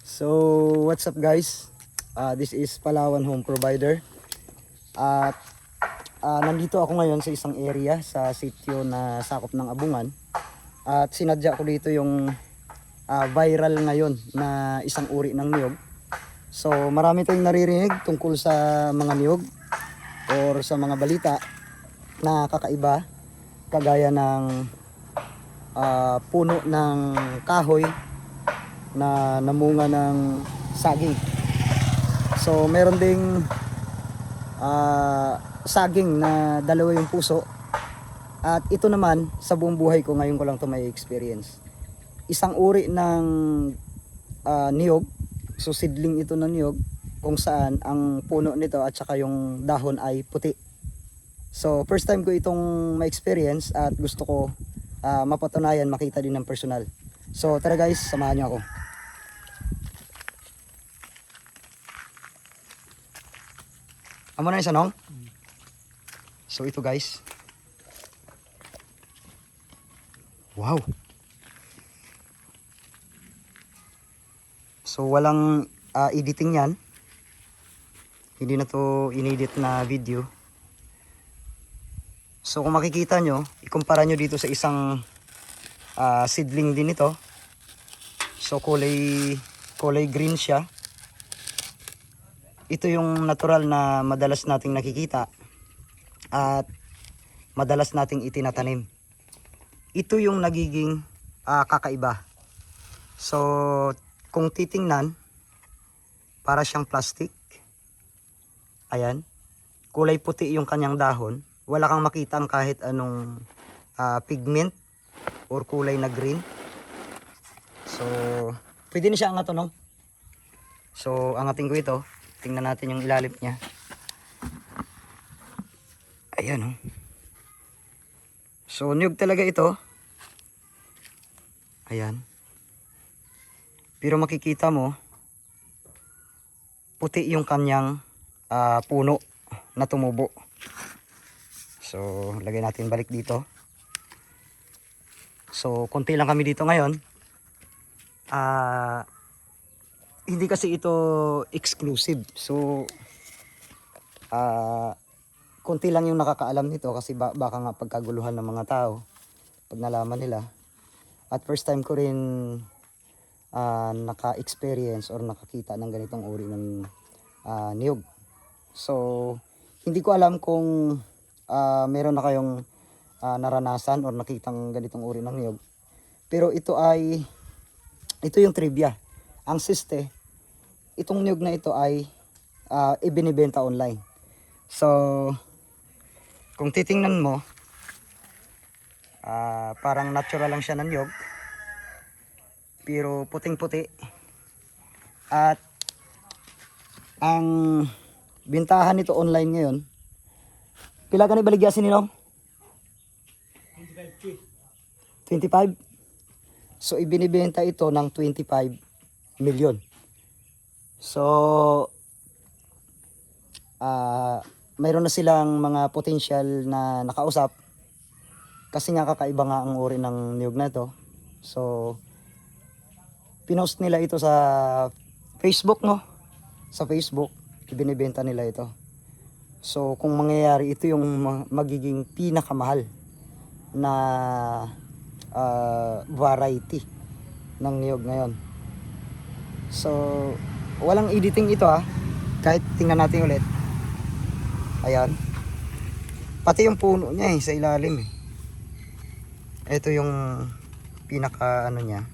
So, what's up guys? Ah, this is Palawan Home Provider. At ah, nandito ako ngayon sa isang area sa sitio na sakop ng Abungan. At sinadya ko dito yung ah, viral ngayon na isang uri ng niyog. So, marami tayong naririnig tungkol sa mga niyog or sa mga balita na kakaiba kagaya ng ah, puno ng kahoy na namunga ng saging. So meron ding ah, saging na dalawa yung puso. At ito naman sa buong buhay ko ngayon ko lang to may experience. Isang uri ng ah, niyog, so seedling ito ng niyog kung saan ang puno nito at saka yung dahon ay puti. So first time ko itong ma-experience at gusto ko ah, mapatunayan, makita din ng personal. So tara guys, samahan niyo ako. Amo na yung sanong? So ito guys. Wow. So walang ah, editing yan. Hindi na to inedit na video. So kung makikita nyo, ikumpara nyo dito sa isang ah, seedling din ito. So kulay, kulay green siya. Ito yung natural na madalas nating nakikita at madalas nating itinatanim. Ito yung nagiging ah, kakaiba. So kung titingnan, para siyang plastic. Ayan. Kulay puti yung kanyang dahon. Wala kang makita ang kahit anong ah, pigment or kulay na green. So, pwede na siya angat no? So, angatin ko ito. Tingnan natin yung ilalim niya. Ayan oh. So, niyog talaga ito. Ayan. Pero makikita mo, puti yung kanyang ah, puno na tumubo. So, lagay natin balik dito. So, konti lang kami dito ngayon. Ah, hindi kasi ito exclusive. So, ah, konti lang yung nakakaalam nito kasi ba- baka nga pagkaguluhan ng mga tao pag nalaman nila. At first time ko rin ah, naka-experience or nakakita ng ganitong uri ng ah, niyog. So, hindi ko alam kung ah, meron na kayong ah, naranasan or nakitang ganitong uri ng niyog. Pero ito ay, ito yung trivia. Ang siste, itong niyog na ito ay ah, ibinibenta online. So, kung titingnan mo, ah, parang natural lang siya ng niyog pero puting-puti. At ang bintahan nito online ngayon, pila ka ni baligyasin nilo? 25. So ibinibenta ito ng 25 million. So ah mayroon na silang mga potential na nakausap. Kasi nga kakaiba nga ang uri ng niyog na ito. So pinost nila ito sa Facebook no? Sa Facebook ibinibenta nila ito. So kung mangyayari ito yung ma- magiging pinakamahal na ah, variety ng niyog ngayon. So walang editing ito ah. Kahit tingnan natin ulit. Ayan. Pati yung puno niya eh sa ilalim eh. Ito yung pinaka ano niya.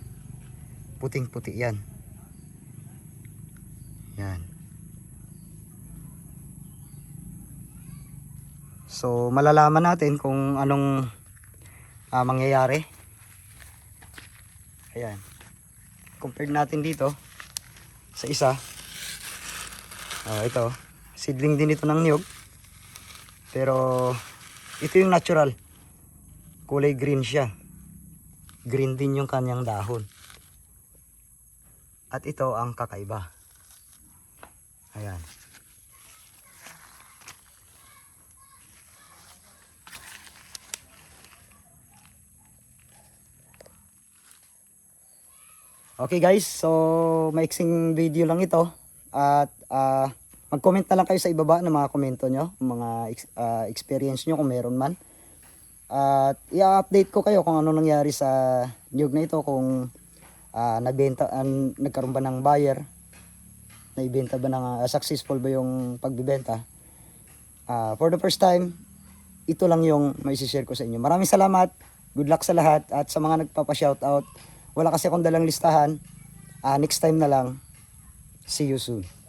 Puting puti yan. Yan. So malalaman natin kung anong ah, mangyayari. Ayan. Compare natin dito sa isa. Ah, ito. Seedling din ito ng niyog. Pero ito yung natural. Kulay green siya. Green din yung kanyang dahon. At ito ang kakaiba. Ayan. Okay guys, so maiksing video lang ito at ah, mag-comment na lang kayo sa ibaba ng mga komento nyo, mga ah, experience nyo kung meron man. At i-update ko kayo kung ano nangyari sa niyog na ito, kung ah, nabenta, an- nagkaroon ba ng buyer, naibenta ba ng ah, successful ba yung pagbibenta. Ah, for the first time, ito lang yung may share ko sa inyo. Maraming salamat, good luck sa lahat at sa mga nagpapa-shoutout. Wala kasi akong dalang listahan. Ah, next time na lang. See you soon.